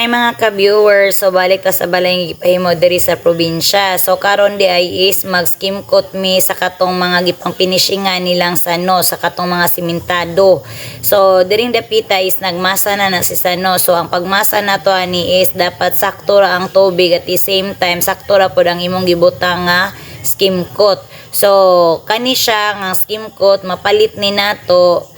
Hi mga ka-viewers, so balik ta sa balay gipahimo diri sa probinsya. So karon di ay is mag skim coat mi sa katong mga gipang finishingan nilang sano sa katong mga simentado. So diring dapita is nagmasa na na si sano. So ang pagmasa na to ani is dapat sakto ra ang tubig at the same time sakto ra pod ang imong gibutang nga skim coat. So kani siya nga skim coat mapalit ni nato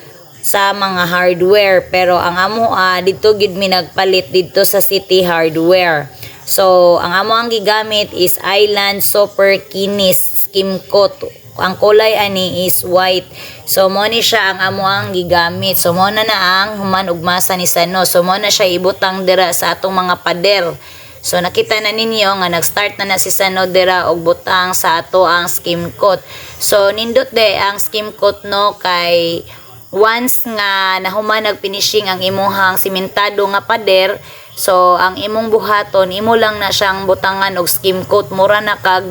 sa mga hardware pero ang amo ah, dito gid mi nagpalit dito sa City Hardware. So ang amo ang gigamit is Island Super Kinis Skim Coat. Ang kulay ani is white. So mo ni siya ang amo ang gigamit. So mo na na ang human ug masa ni Sano. So mo na siya ibutang dira sa atong mga pader. So nakita na ninyo nga nag-start na na si Sano dira og butang sa ato ang skim coat. So nindot de ang skim coat no kay once nga nahuman nagfinishing ang imuhang simentado nga pader so ang imong buhaton imo lang na siyang butangan og skim coat. Mura na kag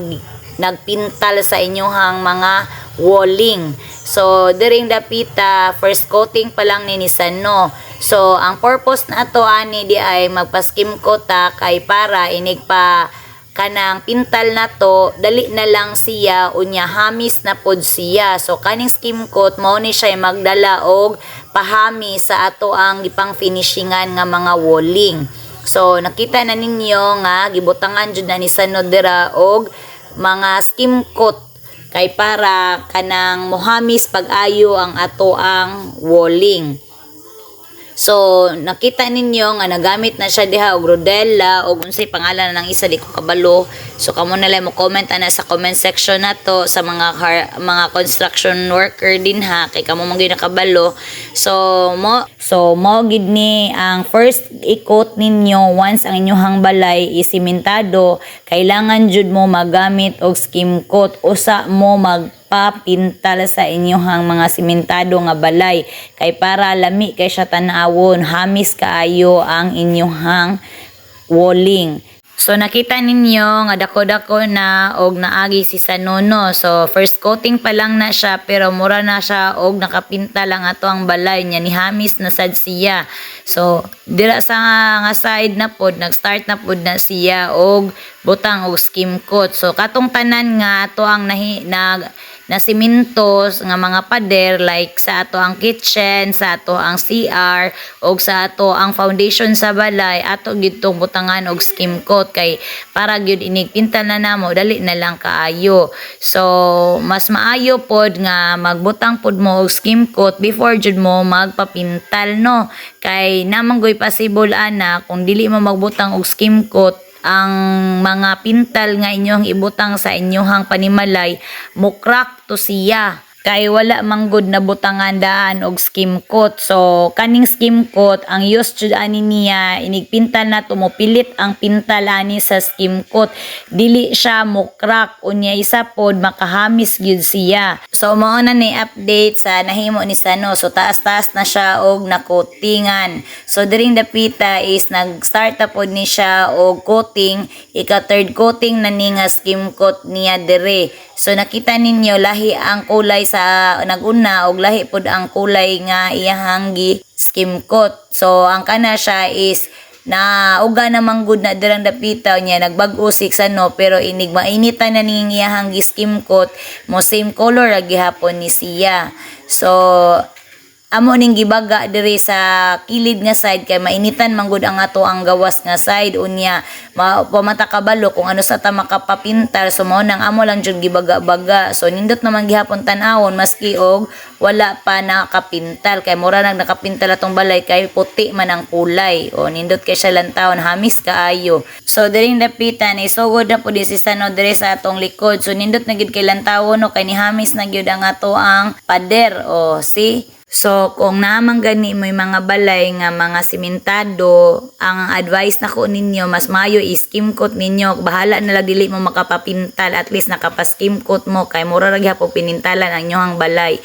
nagpintal sa inyuhang mga walling. So during dapita first coating pa lang ni Nissan no? So ang purpose na ato ani di ay magpa-skim coat ta kay para inig pa kanang pintal na to dali na lang siya unya hamis na pod siya. So kaning skim coat mao ni siya magdala og pahami sa ato ang gipang finishingan nga mga walling. So nakita na ninyo nga gibutangan jud na ni Sanodera og mga skim coat. Kay para kanang mohamis pag-ayo ang ato ang walling So, nakita ninyo nga nagamit na siya diha og rodella og unsay pangalan ng isa di ko kabalo. So, kamo na lang mo comment ana sa comment section na to sa mga car- mga construction worker din ha kay kamo gyud nakabalo. So, mo so mo gid ni ang first ikot ninyo once ang inyong balay is simentado, kailangan jud mo magamit og skim coat usa mo mag papintal sa inyong mga simentado nga balay kay para lami kay siya tanawon hamis kaayo ang inyong walling So nakita ninyo nga dako-dako na og naagi si Sanono. So first coating pa lang na siya pero mura na siya og nakapinta lang ato ang balay niya ni Hamis na sad siya. So dira sa nga side na pod nag-start na pod na siya og butang og skim coat. So katong tanan nga ato ang nahi, nag na simintos nga mga pader like sa ato ang kitchen, sa ato ang CR o sa ato ang foundation sa balay ato gyud tong butangan og skim coat kay para gyud inigpinta na namo dali na lang kaayo. So mas maayo pod nga magbutang pod mo og skim coat before jud mo magpapintal no kay namanggoy possible ana kung dili mo magbutang og skim coat ang mga pintal nga inyong ibutang sa inyong panimalay mukrak to siya kay wala manggod na butangan daan og skim coat. So kaning skim coat ang use jud ani niya inigpintal na tumupilit ang pintal ani sa skim coat. Dili siya mukrak unya isa pod makahamis gyud siya. So mao na ni update sa nahimo ni Sano. So taas-taas na siya og nakotingan. So during the pita is nag-start na pod ni siya og coating. Ika third coating na ni nga skim coat niya dire. So nakita ninyo lahi ang kulay sa naguna og lahi pod ang kulay nga iyahang gi skim coat so ang kana siya is na uga na manggod na dirang dapitaw niya nagbag-o six ano pero inig mainitan na ning iyahang gi skim coat mo same color ra gihapon ni siya. So amo ning gibaga diri sa kilid nga side kay mainitan manggod ang ato ang gawas nga side. Unya ma pamata kabalo kung ano sa ta makapapintar. So mao nang amo lang jud gibaga-baga. So nindot naman gihapon tan-awon maski og wala pa nakapintal kay mura nang nakapintal atong balay kay puti man ang kulay. O nindot kay siya lantawon hamis kaayo. So diri dapitan isugod na pud si Sano diri sa atong likod. So nindot na gid kay lantawon no? Kay ni hamis na gyud ang ato ang pader. O see So, kung naman gani mo yung mga balay nga mga simentado, ang advice na ko ninyo, mas mayo i-skim coat ninyo. Bahala na lang dili mo makapapintal, at least nakapa-skim coat mo, kay mura ra gyapon pinintalan ang inyong balay.